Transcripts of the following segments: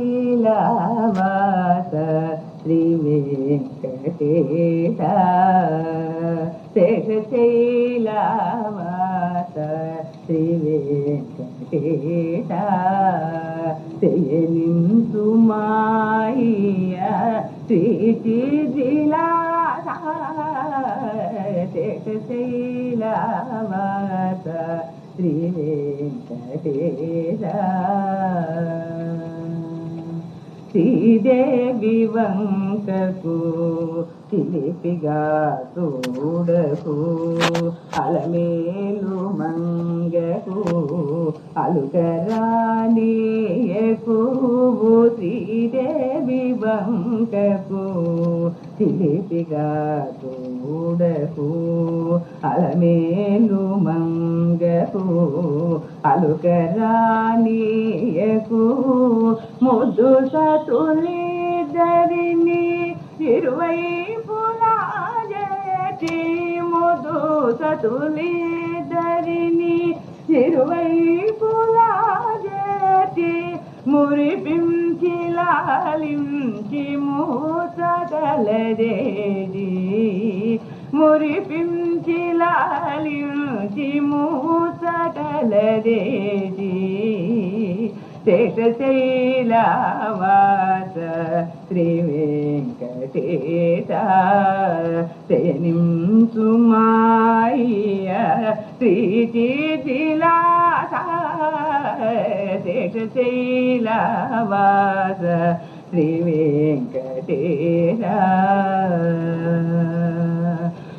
శేషశైలవాస శ్రీ వెంకటేశ శేషశైలవాస శ్రీ వెంకటేశ శయనింసు మాయ శ్రీచిదిలాస శేషశైలవాస శ్రీ వెంకటేశ శ్రీదేవి వంకకు తిలిపిగా చూడకు. అలమేలు మంగకు అలుకరానియకు శ్రీదేవి వంకకు తిలిపిగా చూడకు. అలమేలు మంగకు అలుకరానియకు ముద్దు సతులిద్దరిని ఇరువైపులా జయటి ముద్దు సతులిద్దరిని ఇరువైపులా జయటి మురిపించి లాలించి మూసగలదేది మురిపించి లాలించి మూసగలదేది శేషశైలవాస శ్రీ వెంకటేశ శయనింసు మాయ శేషశైలవాస శ్రీ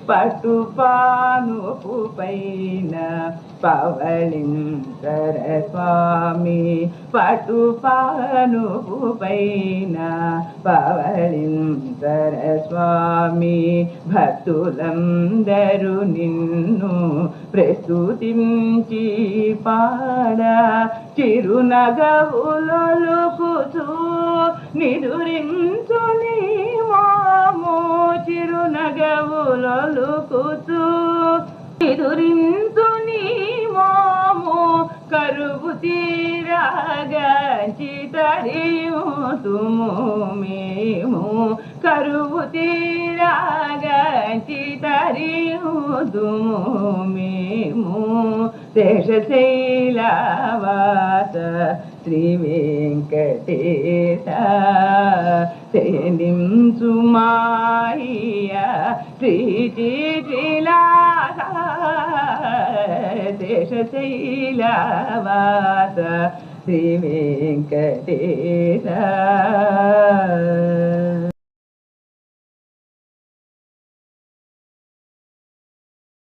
వెంకటేశ పానుపు పైన పవళింకర స్వామి పట్టు పానుపు పైన పవళింకర స్వామి భక్తులందరూ నిన్ను ప్రస్తుతించి పాడ. చిరునగవులు నిదురించు నీ చిరునగవులొలుకుచూ నిదురించు నీ మాము కరువు తీరగంచి తరియుతుము మేము. కరువు తీరగంచి తరియుతుము మేము. శేషశైలవాస శ్రీ వెంకటేశ శయనించు మాయ శ్రీచిలాస శేషశైలవాస శ్రీ వెంకటేశ